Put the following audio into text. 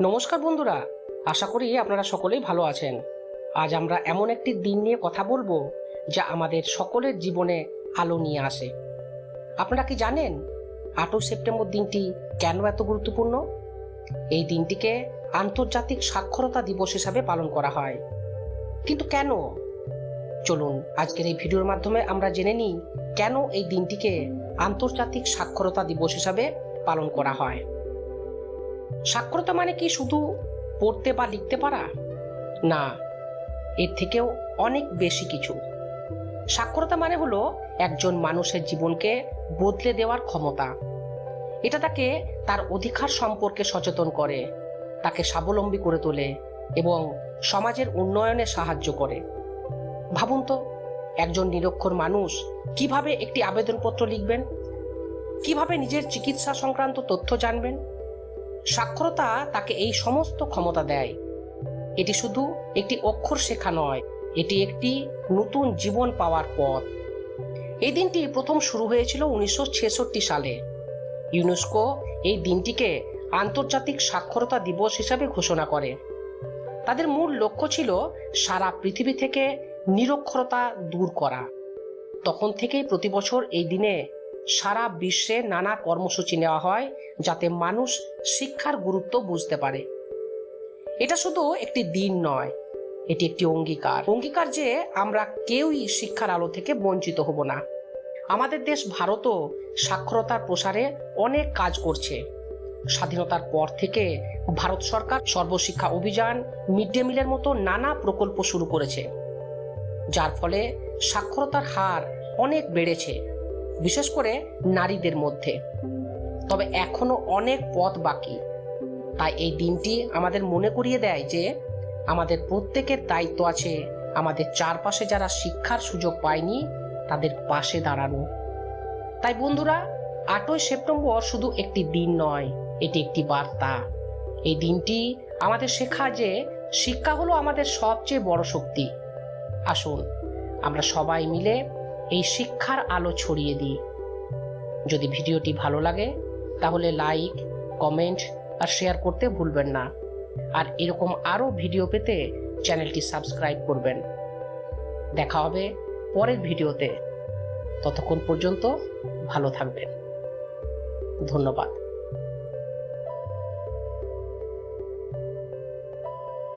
নমস্কার বন্ধুরা, আশা করি আপনারা সকলেই ভালো আছেন। আজ আমরা এমন একটি দিন নিয়ে কথা বলব, যা আমাদের সকলের জীবনে আলো নিয়ে আসে। আপনারা কি জানেন, আটই সেপ্টেম্বর দিনটি কেন এত গুরুত্বপূর্ণ? এই দিনটিকে আন্তর্জাতিক সাক্ষরতা দিবস হিসাবে পালন করা হয়। কিন্তু কেন? চলুন, আজকের এই ভিডিওর মাধ্যমে আমরা জেনে নিই, কেন এই দিনটিকে আন্তর্জাতিক সাক্ষরতা দিবস হিসাবে পালন করা হয়। সাক্ষরতা মানে কি শুধু পড়তে বা লিখতে পারা? না, এর থেকেও অনেক বেশি কিছু। সাক্ষরতা মানে হলো একজন মানুষের জীবনকে বদলে দেওয়ার ক্ষমতা। এটা তাকে তার অধিকার সম্পর্কে সচেতন করে, তাকে স্বাবলম্বী করে তোলে এবং সমাজের উন্নয়নে সাহায্য করে। ভাবুন তো, একজন নিরক্ষর মানুষ কীভাবে একটি আবেদনপত্র লিখবেন? কীভাবে নিজের চিকিৎসা সংক্রান্ত তথ্য জানবেন? সাক্ষরতা তাকে এই সমস্ত ক্ষমতা দেয়। এটি শুধু একটি অক্ষর শেখা নয়, এটি একটি নতুন জীবন পাওয়ার পথ। এই দিনটি প্রথম শুরু হয়েছিল উনিশশো ছেষট্টি সালে। ইউনেস্কো এই দিনটিকে আন্তর্জাতিক সাক্ষরতা দিবস হিসাবে ঘোষণা করে। তাদের মূল লক্ষ্য ছিল সারা পৃথিবী থেকে নিরক্ষরতা দূর করা। তখন থেকেই প্রতি বছর এই দিনে সারা বিশ্বে নানা কর্মসূচি নেওয়া হয় যাতে মানুষ শিক্ষার গুরুত্ব বুঝতে পারে। এটা শুধু একটি দিন নয়, এটি একটি অঙ্গীকার। অঙ্গীকার যে আমরা কেউই শিক্ষার আলো থেকে বঞ্চিত হব না। আমাদের দেশ ভারতও সাক্ষরতার প্রসারে অনেক কাজ করছে। স্বাধীনতার পর থেকে ভারত সরকার সর্বশিক্ষা অভিযান, মিড ডে মিলের মতো নানা প্রকল্প শুরু করেছে। যার ফলে সাক্ষরতার হার অনেক বেড়েছে। বিশেষ করে নারীদের মধ্যে। তবে এখনও অনেক পথ বাকি। তাই এই দিনটি আমাদের মনে করিয়ে দেয় যে, আমাদের প্রত্যেকের দায়িত্ব আছে আমাদের চারপাশে যারা শিক্ষার সুযোগ পায়নি, তাদের পাশে দাঁড়ানো। তাই বন্ধুরা, আটই সেপ্টেম্বর শুধু একটি দিন নয়, এটি একটি বার্তা। এই দিনটি আমাদের শেখা যে, শিক্ষা হলো আমাদের সবচেয়ে বড় শক্তি। আসুন, আমরা সবাই মিলে এই শিক্ষার আলো ছড়িয়ে দিই। যদি ভিডিওটি ভালো লাগে, তাহলে লাইক কমেন্ট আর শেয়ার করতে ভুলবেন না। আর এরকম আরও ভিডিও পেতে চ্যানেলটি সাবস্ক্রাইব করবেন। দেখা হবে পরের ভিডিওতে। ততক্ষণ পর্যন্ত ভালো থাকবেন। ধন্যবাদ।